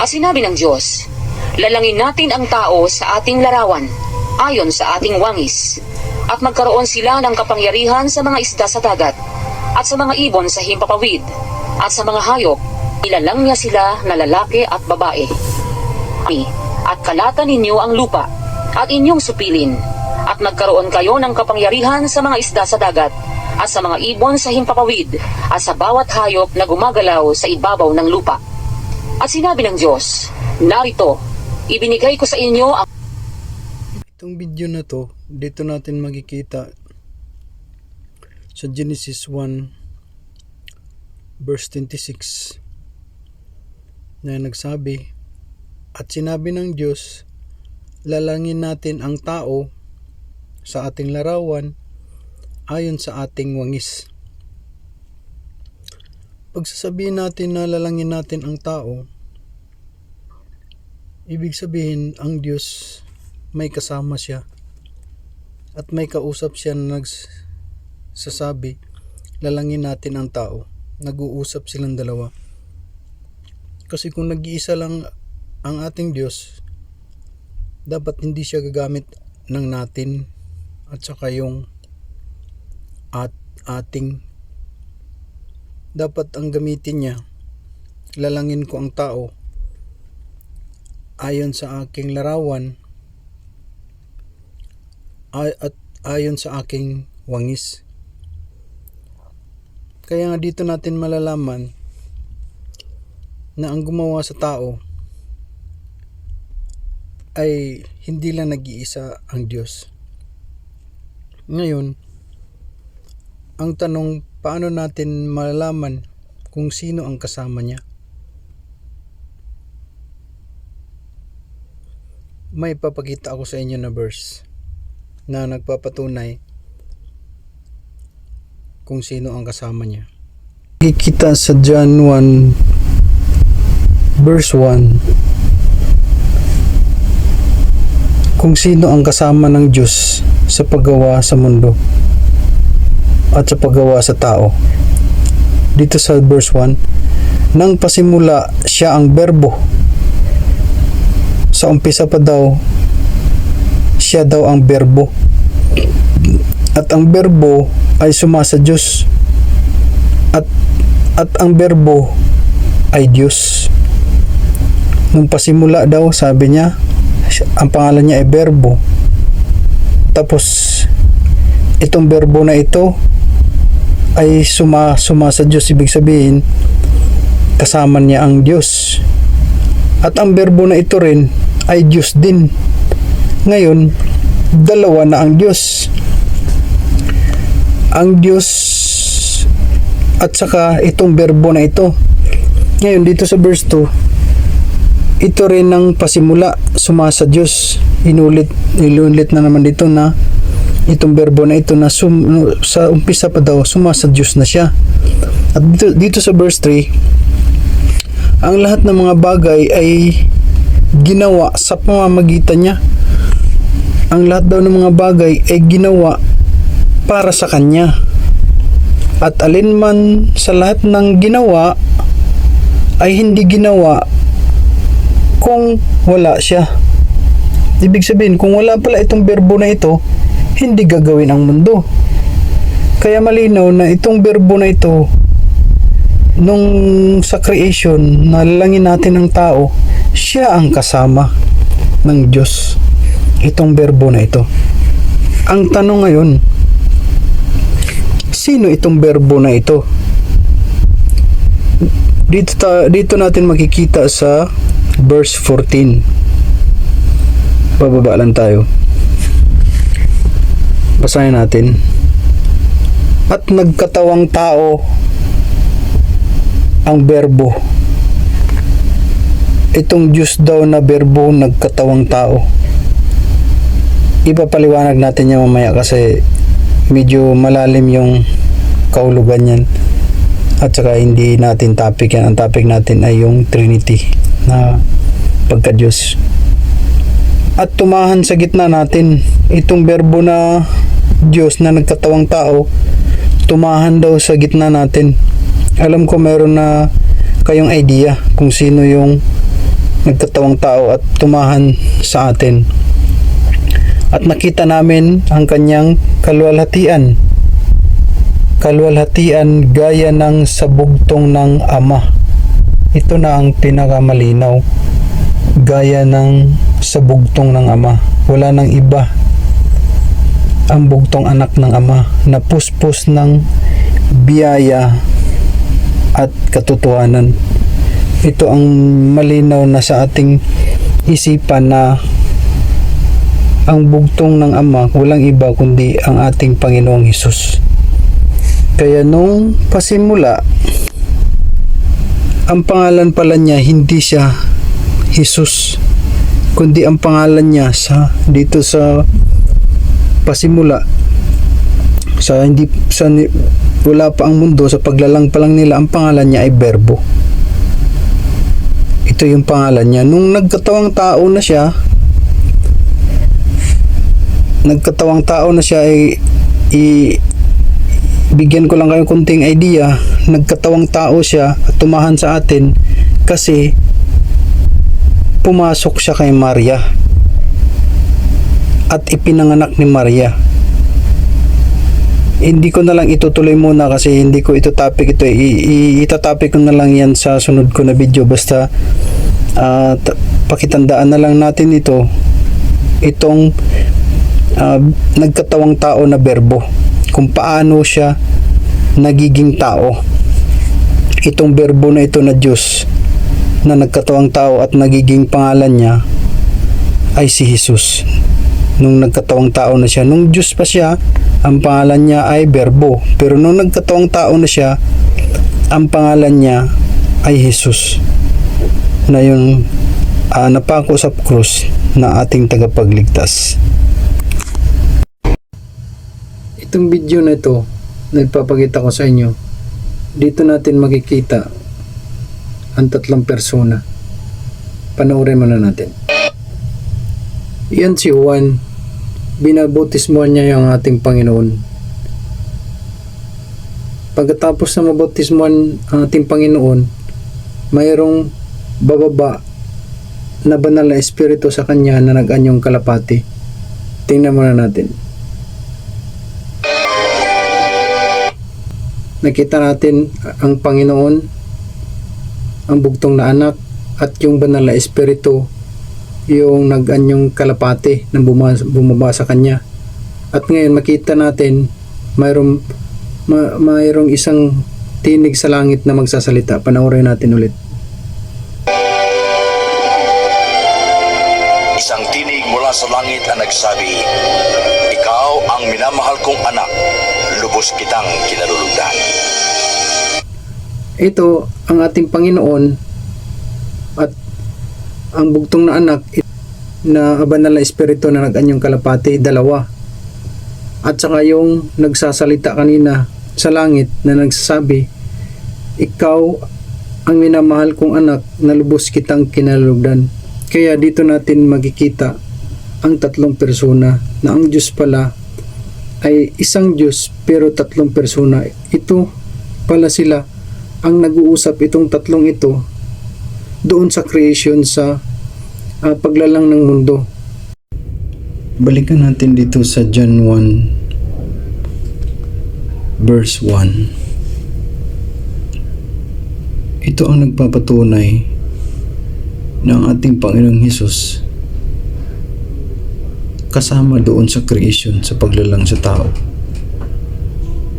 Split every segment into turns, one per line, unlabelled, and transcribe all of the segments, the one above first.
At sinabi ng Diyos, lalangin natin ang tao sa ating larawan, ayon sa ating wangis, at magkaroon sila ng kapangyarihan sa mga isda sa dagat, at sa mga ibon sa himpapawid, at sa mga hayop, ilalang niya sila na lalaki at babae. At kalatan ninyo ang lupa, at inyong supilin, at magkaroon kayo ng kapangyarihan sa mga isda sa dagat, at sa mga ibon sa himpapawid, at sa bawat hayop na gumagalaw sa ibabaw ng lupa. At sinabi ng Diyos, Narito, ibinigay ko sa inyo ang
Itong video na to, dito natin makikita sa Genesis 1 verse 26 na nagsabi at sinabi ng Diyos lalangin natin ang tao sa ating larawan ayon sa ating wangis. Pagsasabihin natin na lalangin natin ang tao, ibig sabihin ang Diyos may kasama siya at may kausap siya na nagsasabi lalangin natin ang tao. Nag-uusap silang dalawa. Kasi kung nag-iisa lang ang ating Diyos dapat hindi siya gagamit ng natin at saka yung at ating dapat ang gamitin niya lalangin ko ang tao ayon sa aking larawan ay, at ayon sa aking wangis. Kaya nga dito natin malalaman na ang gumawa sa tao ay hindi lang nag-iisa ang Diyos. Ngayon, ang tanong paano natin malalaman kung sino ang kasama niya? May papakita ako sa inyo na verse na nagpapatunay kung sino ang kasama niya. Kikita sa John 1 verse 1 kung sino ang kasama ng Diyos sa paggawa sa mundo at sa paggawa sa tao. Dito sa verse 1, nang pasimula siya ang berbo. Sa umpisa pa daw, siya daw ang berbo. At ang berbo ay sumasa Diyos. At at ang berbo ay Diyos. Nung pasimula daw, sabi niya, ang pangalan niya ay berbo. Tapos itong berbo na ito ay suma suma sa Diyos ibig sabihin kasama niya ang Diyos. At ang berbo na ito rin ay Diyos din. Ngayon, dalawa na ang Diyos. Ang Diyos at saka itong berbo na ito. Ngayon, dito sa verse 2, ito rin ang pasimula, sumasa Diyos. Inulit, inulit na naman dito na itong berbo na ito na sum, sa umpisa pa daw, sumasa Diyos na siya. At dito, dito sa verse 3, ang lahat ng mga bagay ay ginawa sa pamamagitan niya ang lahat daw ng mga bagay ay ginawa para sa kanya. At alinman sa lahat ng ginawa ay hindi ginawa kung wala siya. Ibig sabihin, kung wala pala itong berbo na ito, hindi gagawin ang mundo. Kaya malinaw na itong berbo na ito, nung sa creation, nalalangin natin ang tao, siya ang kasama ng Diyos itong berbo na ito. Ang tanong ngayon, sino itong berbo na ito? Dito, ta, dito natin makikita sa verse 14. Bababa lang tayo. Basahin natin. At nagkatawang tao ang berbo. Itong Diyos daw na berbo nagkatawang tao ipapaliwanag natin yan mamaya kasi medyo malalim yung kaulugan yan at saka hindi natin topic yan ang topic natin ay yung Trinity na pagka Diyos at tumahan sa gitna natin itong berbo na Diyos na nagkatawang tao tumahan daw sa gitna natin alam ko meron na kayong idea kung sino yung nagkatawang tao at tumahan sa atin. At nakita namin ang kanyang kalwalhatian. Kalwalhatian gaya ng sabugtong ng ama. Ito na ang pinakamalinaw. Gaya ng sabugtong ng ama. Wala nang iba ang bugtong anak ng ama na puspos ng biyaya at katotohanan. Ito ang malinaw na sa ating isipan na ang bugtong ng ama walang iba kundi ang ating Panginoong Hesus. Kaya nung pasimula, ang pangalan pala niya hindi siya Jesus, kundi ang pangalan niya sa dito sa pasimula sa hindi sa wala pa ang mundo sa paglalang pa lang nila ang pangalan niya ay Berbo ito yung pangalan niya. Nung nagkatawang tao na siya nagkatawang tao na siya ay i bigyan ko lang kayo kunting idea. Nagkatawang tao siya at tumahan sa atin kasi pumasok siya kay Maria at ipinanganak ni Maria. Hindi ko na lang itutuloy muna kasi hindi ko ito topic ito. I- i- itatopic ko na lang yan sa sunod ko na video. Basta ta- pakitandaan na lang natin ito. Itong ah, nagkatawang tao na berbo. Kung paano siya nagiging tao. Itong berbo na ito na Diyos na nagkatawang tao at nagiging pangalan niya ay si Jesus nung nagkatawang tao na siya. Nung Diyos pa siya, ang pangalan niya ay Berbo. Pero nung nagkatawang tao na siya, ang pangalan niya ay Jesus. Na yung ah, napako sa krus na ating tagapagligtas. Itong video na ito, nagpapakita ko sa inyo, dito natin makikita ang tatlong persona. Panoorin muna natin. Yan si Juan. Binabotismuhan niya yung ating Panginoon. Pagkatapos na mabotismuhan ang ating Panginoon, mayroong bababa na banal na espiritu sa kanya na nag-anyong kalapati. Tingnan muna natin. Nakita natin ang Panginoon, ang bugtong na anak, at yung banal na espiritu yung nag-anyong kalapati na buma- bumaba sa kanya. At ngayon makita natin mayroong ma- mayroong isang tinig sa langit na magsasalita. Panoorin natin ulit.
Isang tinig mula sa langit ang nagsabi, Ikaw ang minamahal kong anak, lubos kitang kinalulugdan.
Ito ang ating Panginoon at ang bugtong na anak na banal na espiritu na nag-anyong kalapati, dalawa. At saka yung nagsasalita kanina sa langit na nagsasabi, Ikaw ang minamahal kong anak na lubos kitang kinalugdan. Kaya dito natin magkikita ang tatlong persona na ang Diyos pala ay isang Diyos pero tatlong persona. Ito pala sila ang nag-uusap itong tatlong ito doon sa creation sa ah, paglalang ng mundo. Balikan natin dito sa John 1 verse 1. Ito ang nagpapatunay ng ating Panginoong Hesus kasama doon sa creation sa paglalang sa tao.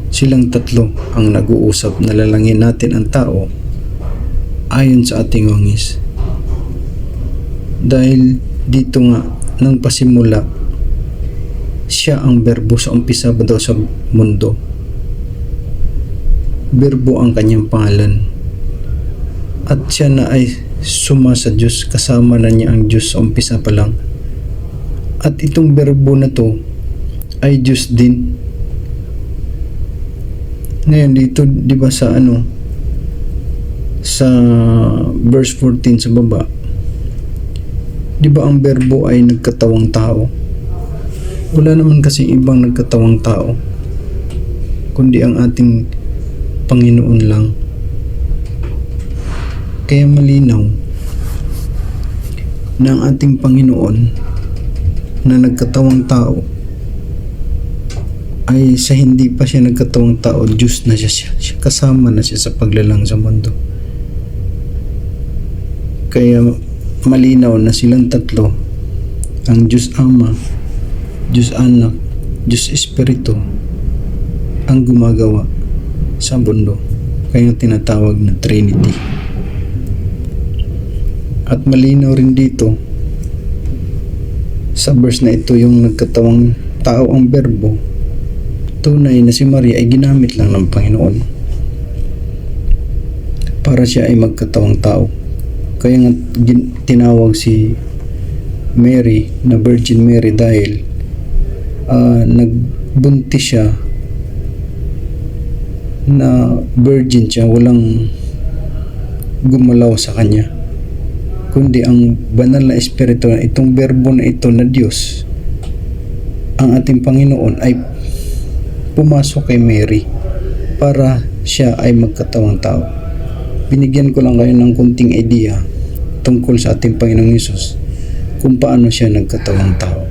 Silang tatlo ang nag-uusap na lalangin natin ang tao ayon sa ating wangis. Dahil dito nga nang pasimula siya ang berbo sa umpisa ba daw sa mundo. Berbo ang kanyang pangalan. At siya na ay suma sa Diyos kasama na niya ang Diyos sa umpisa pa lang. At itong berbo na to ay Diyos din. Ngayon dito, di ba sa ano, sa verse 14 sa baba, di ba ang berbo ay nagkatawang tao? Wala naman kasi ibang nagkatawang tao, kundi ang ating Panginoon lang. Kaya malinaw ng ating Panginoon na nagkatawang tao ay sa hindi pa siya nagkatawang tao, Diyos na siya, siya kasama na siya sa paglalang sa mundo. Kaya malinaw na silang tatlo, ang Diyos Ama, Diyos Anak, Diyos Espiritu, ang gumagawa sa mundo. Kaya tinatawag na Trinity. At malinaw rin dito sa verse na ito yung nagkatawang tao ang berbo tunay na si Maria ay ginamit lang ng Panginoon para siya ay magkatawang tao. Kaya nga tinawag si Mary na Virgin Mary dahil ah, nagbuntis siya na virgin siya, walang gumalaw sa kanya. Kundi ang banal na espiritu itong berbo na ito na Diyos ang ating Panginoon ay pumasok kay Mary para siya ay magkatawang tao. Binigyan ko lang kayo ng kunting idea tungkol sa ating Panginoong Yesus kung paano siya nagkatawang tao.